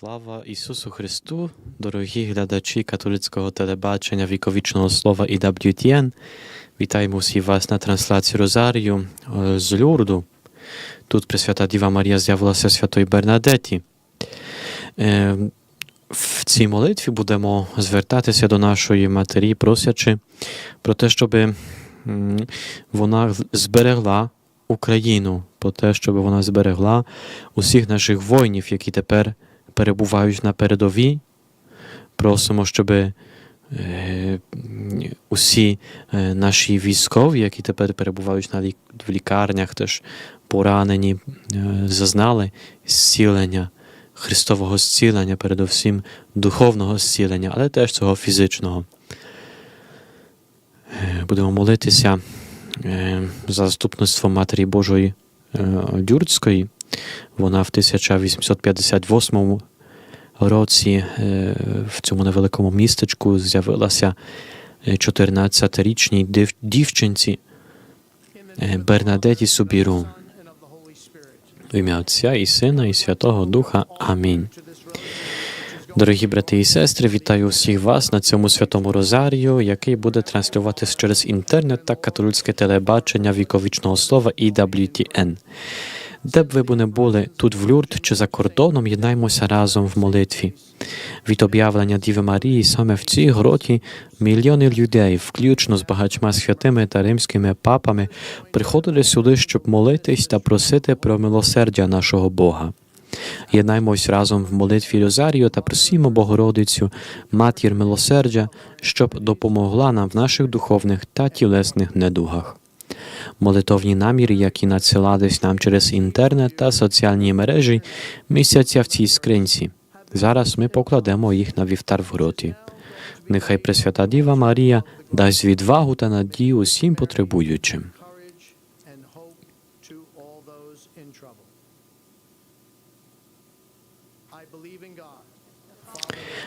Слава Ісусу Христу, дорогі глядачі католицького телебачення віковічного слова і WTN. Вітаємо всіх вас на трансляції Розарію е, з Люрду. Тут Пресвята Діва Марія з'явилася Святої Бернадеті. Е, В цій молитві будемо звертатися до нашої матері, просячи про те, щоб вона зберегла Україну, про те, щоб вона зберегла усіх наших воїнів, які тепер перебувають на передовій. Просимо, щоб е, усі е, наші військові, які тепер перебувають в лікарнях, теж поранені, е, зазнали зцілення, Христового зцілення, передусім духовного зцілення, але теж цього фізичного. Будемо молитися за заступництво Матері Божої Дюрцької. Вона в 1858 році е, в цьому невеликому містечку з'явилася е, 14-річній дівчинці е, Бернадеті Субіру. В ім'я Отця і Сина, і Святого Духа. Амінь. Дорогі брати і сестри, вітаю всіх вас на цьому святому Розарію, який буде транслюватися через інтернет та католицьке телебачення віковічного слова EWTN. Де б ви б не були тут в Люрд чи за кордоном, єднаймося разом в молитві. Від об'явлення Діви Марії саме в цій гроті мільйони людей, включно з багатьма святими та римськими папами, приходили сюди, щоб молитись та просити про милосердя нашого Бога. Єднаймось разом в молитві Розарію та просімо Богородицю, матір милосердя, щоб допомогла нам в наших духовних та тілесних недугах. Молитовні наміри, які надсилались нам через інтернет та соціальні мережі, містяться в цій скринці. Зараз ми покладемо їх на вівтар в гроті. Нехай Пресвята Діва Марія дасть відвагу та надію усім потребуючим.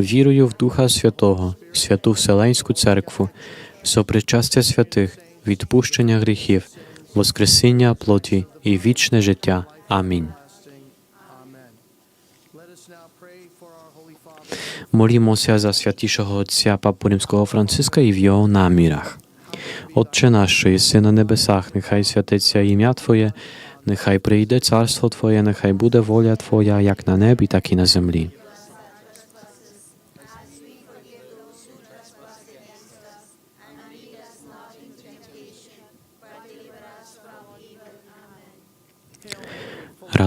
Вірую в Духа Святого, святу Вселенську Церкву, сопричастя святих, відпущення гріхів, воскресіння плоті і вічне життя. Амінь. Молімося за святішого Отця Папу Римського Франциска і в його намірах. Отче наш, що єси на небесах, нехай святиться ім'я Твоє, нехай прийде царство Твоє, нехай буде воля Твоя, як на небі, так і на землі.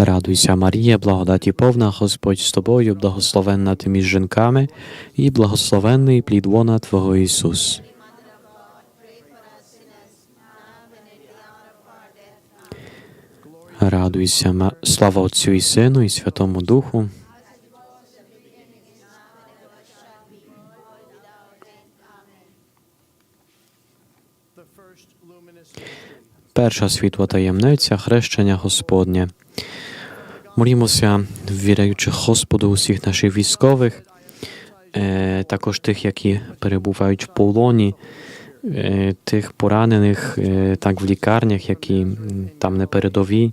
Радуйся, Марія, благодаті повна, Господь з тобою, благословенна ти між жінками, і благословенний плід лона Твого Ісус. Радуйся, слава Отцю і Сину, і Святому Духу. Перша світла таємниця хрещення Господнє. Молімося, віряючи Господу усіх наших військових, також тих, які перебувають в полоні, тих поранених так в лікарнях, які там не передові.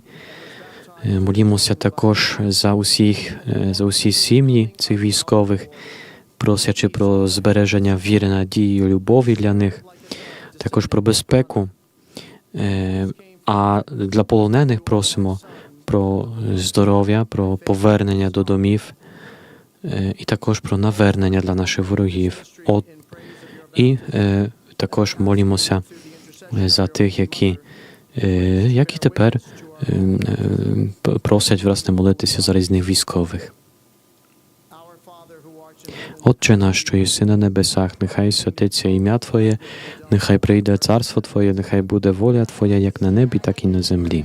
Молімося також за усіх, за усі сім'ї цих військових, просячи про збереження віри, надії, любові для них, також про безпеку. А для полонених просимо про здоров'я, про повернення до домів, е, і також про навернення для наших ворогів. От, і е, також молимося е, за тих, які, які тепер просять власне молитися за різних військових. Отче наш, що єси на небесах, нехай святиться ім'я Твоє, нехай прийде царство Твоє, нехай буде воля Твоя, як на небі, так і на землі.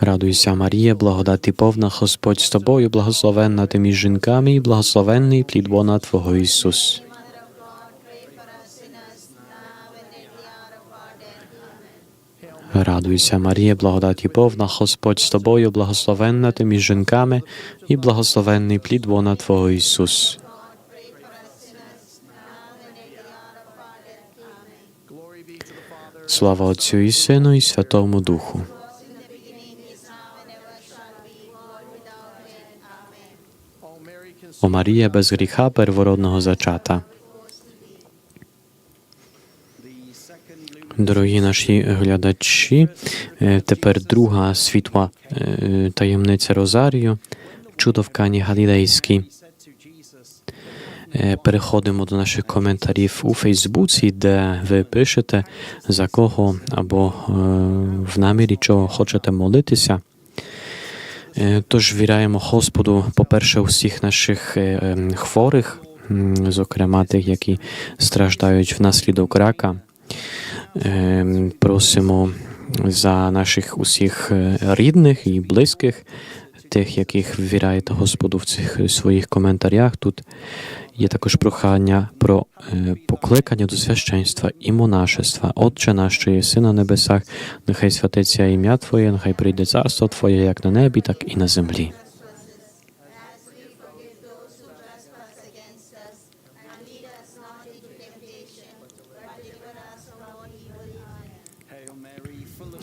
Радуйся, Марія, благодаті повна, Господь з тобою, благословенна ти між жінками, і благословенний плід лона Твого Ісус. Радуйся, Марія, благодаті повна, Господь з тобою, благословенна ти між жінками, і благословенний плід лона Твого Ісус. Слава Отцю і Сину, і Святому Духу. О Марія без гріха первородного зачата. Дорогі наші глядачі, е, тепер друга світла е, таємниця Розарію, чудо в Кані Галілейській. Е, Переходимо до наших коментарів у Фейсбуці, де ви пишете за кого або в намірі чого хочете молитися. Е, Тож віряємо Господу, по-перше, усіх наших е, ем, хворих, зокрема тих, які страждають внаслідок рака. Ем, Просимо за наших усіх е, рідних і близьких, тих, яких ввіряєте Господу в цих своїх коментарях. Тут є також прохання про е, покликання до священства і монашества. Отче наш, що єси на небесах, нехай святиться ім'я Твоє, нехай прийде царство Твоє як на небі, так і на землі.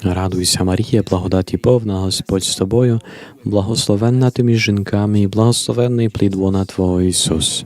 Радуйся, Марія, благодаті повна, Господь з тобою, благословенна ти між жінками, і благословенний плід лона Твого Ісус.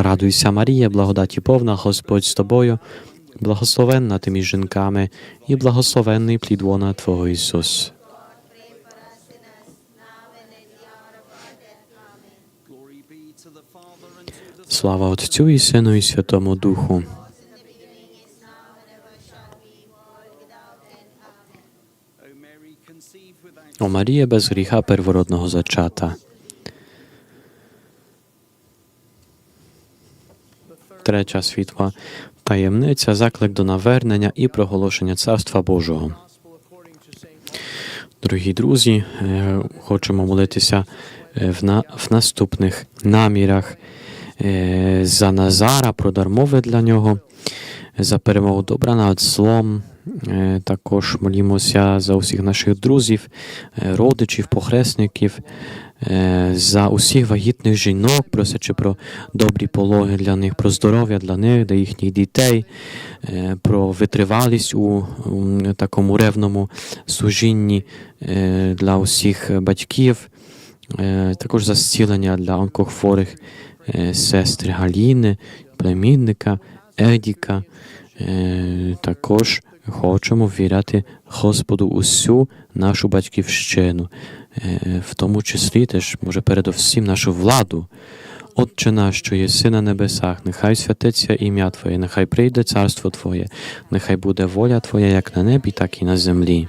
Радуйся, Марія, благодаті повна, Господь з тобою, благословенна ти між жінками, і благословенний плід лона Твого Ісус. Слава Отцю і Сину і Святому Духу. О Марія без гріха первородного зачата. Третя світла таємниця, заклик до навернення і проголошення Царства Божого. Дорогі друзі, е, хочемо молитися е, в, на, в наступних намірах е, за Назара, про дармове для нього, за перемогу добра над злом. Е, Також молімося за усіх наших друзів, е, родичів, похресників, е, за усіх вагітних жінок, просячи про добрі пологи для них, про здоров'я для них, для їхніх дітей, про витривалість у, такому ревному служінні для усіх батьків, також за зцілення для онкохворих сестри Галіни, племінника, Едіка. Також хочемо ввіряти Господу усю нашу батьківщину, е, в тому числі теж, може, передовсім нашу владу. Отче наш, що єси на небесах, нехай святиться ім'я Твоє, нехай прийде царство Твоє, нехай буде воля Твоя як на небі, так і на землі.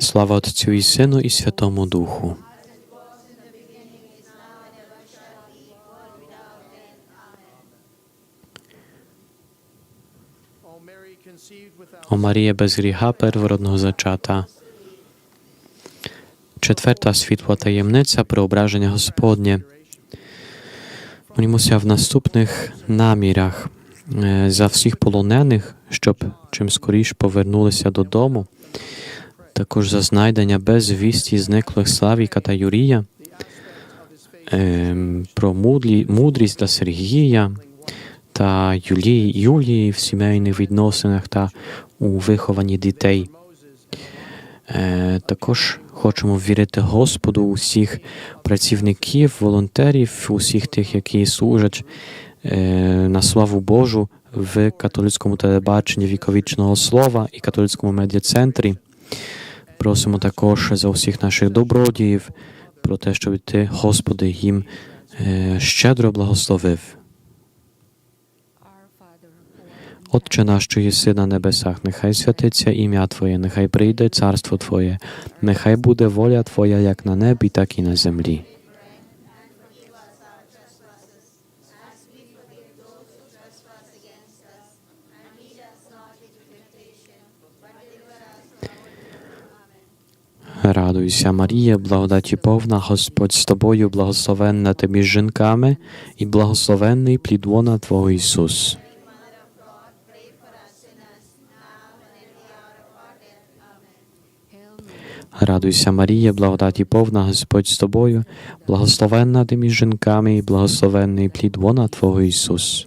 Слава Отцю і Сину, і Святому Духу. О Марія без гріха первородного зачата. Четверта світла таємниця преображення Господнє. Молімося в наступних намірах е, за всіх полонених, щоб чим скоріш повернулися додому. Також за знайдення без вісті зниклих Славіка та Юрія, ем, про мудрість для Сергія та Юлії, Юлії в сімейних відносинах та у вихованні дітей. Е, Також хочемо вірити Господу усіх працівників, волонтерів, усіх тих, які служать е, на славу Божу в католицькому телебаченні віковічного слова і католицькому медіа-центрі. Просимо також за усіх наших добродіїв, про те, щоб ти, Господи, їм е, щедро благословив. Отче наш, що єси на небесах, нехай святиться ім'я Твоє, нехай прийде царство Твоє, нехай буде воля Твоя як на небі, так і на землі. Радуйся, Марія, благодаті повна, Господь з тобою, благословенна ти між жінками, і благословенний плід лона Твого Ісус. Радуйся, Марія, благодаті повна, Господь з тобою, благословенна ти між жінками, і благословенний плід лона Твого Ісус.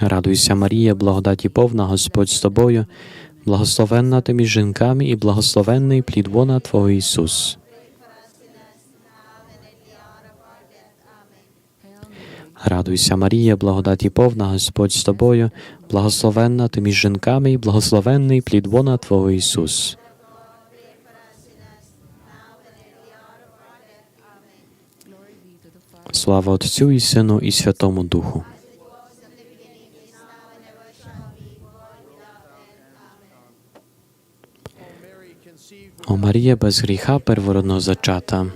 Радуйся, Марія, благодаті повна, Господь з тобою, благословенна ти між жінками, і благословенний плід лона Твого Ісус. Радуйся, Марія, благодаті повна, Господь з тобою, благословенна ти між жінками, і благословенний плід лона Твого Ісус. Слава Отцю і Сину, і Святому Духу. О Марія без гріха первородного зачата.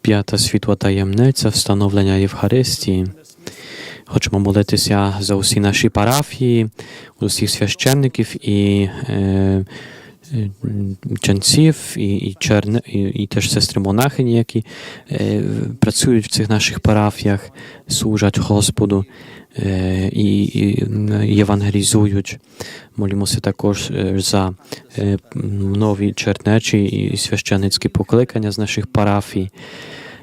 П'ята світла таємниця встановлення Євхаристії. Хочемо молитися за усі наші парафії, усіх священників і е, е, ченців, і, і, черне, і, і теж сестри монахині, які е, працюють в цих наших парафіях, служать Господу і, і євангелізують. Молімося також е, за е, нові чернечі і священницькі покликання з наших парафій.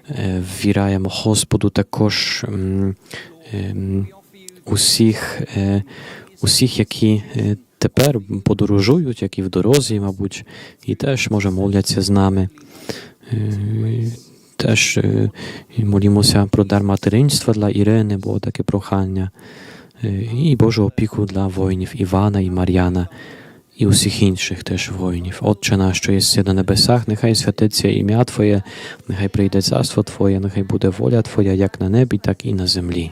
е, ввіраємо Господу також усіх, е, усіх, які е, тепер подорожують, які в дорозі, мабуть, і теж може моляться з нами. Теж е, молімося про дар материнства для Ірини, було таке прохання. Е, І Божу опіку для воїнів Івана і Мар'яна, і усіх інших теж воїнів. Отче наш, що єси на небесах, нехай святиться ім'я Твоє, нехай прийде царство Твоє, нехай буде воля Твоя, як на небі, так і на землі.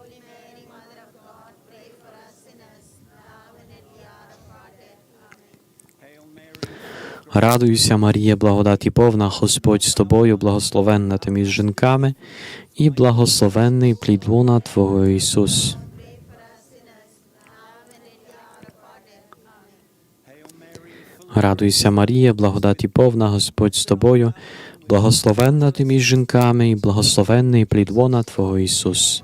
Радуйся, Марія, благодаті повна, Господь з тобою, благословенна ти між жінками, і благословенний плід лона Твого Ісус. Радуйся, Марія, благодаті повна, Господь з тобою, благословенна ти між жінками, і благословенний плід лона Твого Ісус.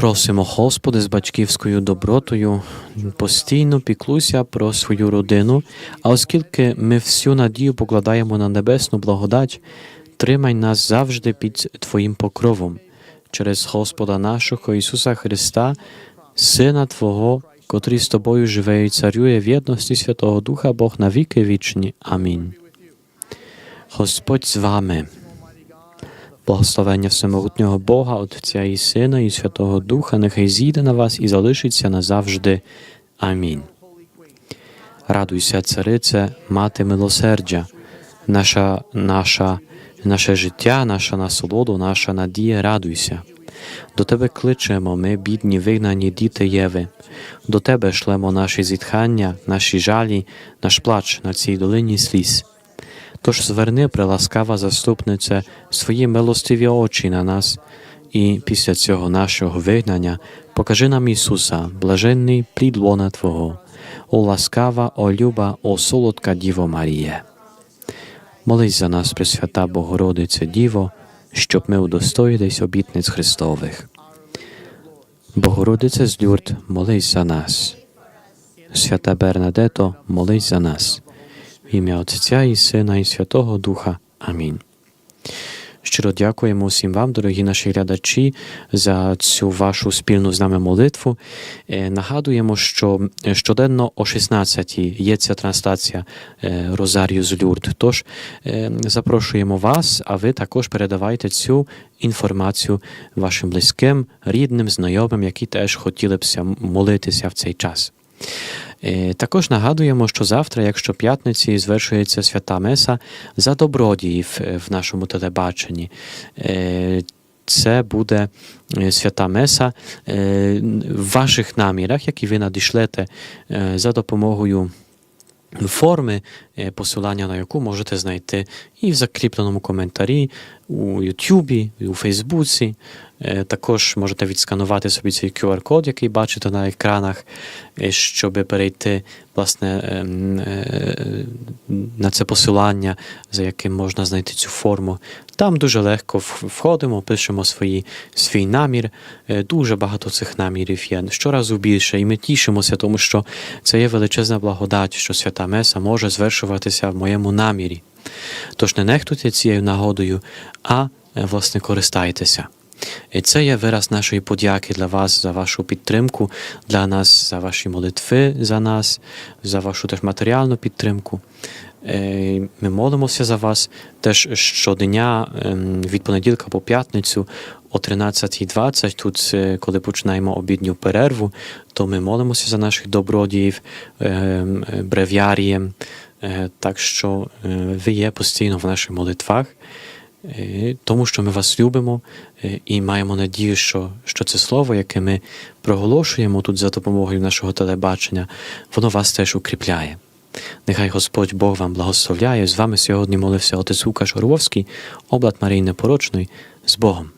Просимо, Господи, з батьківською добротою, постійно піклуйся про свою родину, а оскільки ми всю надію покладаємо на небесну благодать, тримай нас завжди під Твоїм покровом через Господа нашого Ісуса Христа, Сина Твого, котрий з тобою живе і царює в єдності Святого Духа Бог на віки вічні. Амінь. Господь з вами. Благословення всемогутнього Бога, Отця і Сина, і Святого Духа, нехай зійде на вас і залишиться назавжди. Амінь. Радуйся, царице, мати милосердя, наша, наша, наше життя, наша насолоду, наша надія, радуйся. До тебе кличемо, ми, бідні, вигнані діти Єви. До тебе шлемо наші зітхання, наші жалі, наш плач на цій долині сліз. Тож зверни, приласкава заступнице, свої милостиві очі на нас, і після цього нашого вигнання покажи нам Ісуса, блаженний плід лона Твого, о ласкава, о люба, о солодка Діво Маріє. Молись за нас, Пресвята Богородице Діво, щоб ми удостоїлись обітниць Христових. Богородице з Люрд, молись за нас. Свята Бернадето, молись за нас. В ім'я Отця і Сина, і Святого Духа. Амінь. Щиро дякуємо усім вам, дорогі наші глядачі, за цю вашу спільну з нами молитву. Е, Нагадуємо, що щоденно о 16-й є ця трансляція е, Розарію з Люрд. Тож е, запрошуємо вас, а ви також передавайте цю інформацію вашим близьким, рідним, знайомим, які теж хотіли б молитися в цей час. Е, Також нагадуємо, що завтра, якщо п'ятниці, звершується свята Меса за добродіїв е, в нашому телебаченні. Е, Це буде свята Меса в ваших намірах, які ви надішлете за допомогою форми, посилання на яку можете знайти і в закріпленому коментарі у Ютубі, у Фейсбуці. Е, Також можете відсканувати собі цей QR-код, який бачите на екранах, е, щоб перейти власне ем, е, на це посилання, за яким можна знайти цю форму. Там дуже легко входимо, пишемо свої, свій намір. Дуже багато цих намірів є. Щоразу більше, і ми тішимося, тому що це є величезна благодать, що свята Меса може звершуватися в моєму намірі. Тож не нехтуйте цією нагодою, а власне користайтеся. І це є вираз нашої подяки для вас за вашу підтримку, для нас, за ваші молитви за нас, за вашу теж матеріальну підтримку. Е, Ми молимося за вас теж щодня ем, від понеділка по п'ятницю о 13.20, тут, е, коли починаємо обідню перерву, то ми молимося за наших добродіїв ем, е, бревіарієм. Е, Так що ви є постійно в наших молитвах. Е, тому що ми вас любимо е, і маємо надію, що, що це слово, яке ми проголошуємо тут за допомогою нашого телебачення, воно вас теж укріпляє. Нехай Господь Бог вам благословляє. З вами сьогодні молився отець Лукаш Орловський, облад Марії Непорочної, з Богом.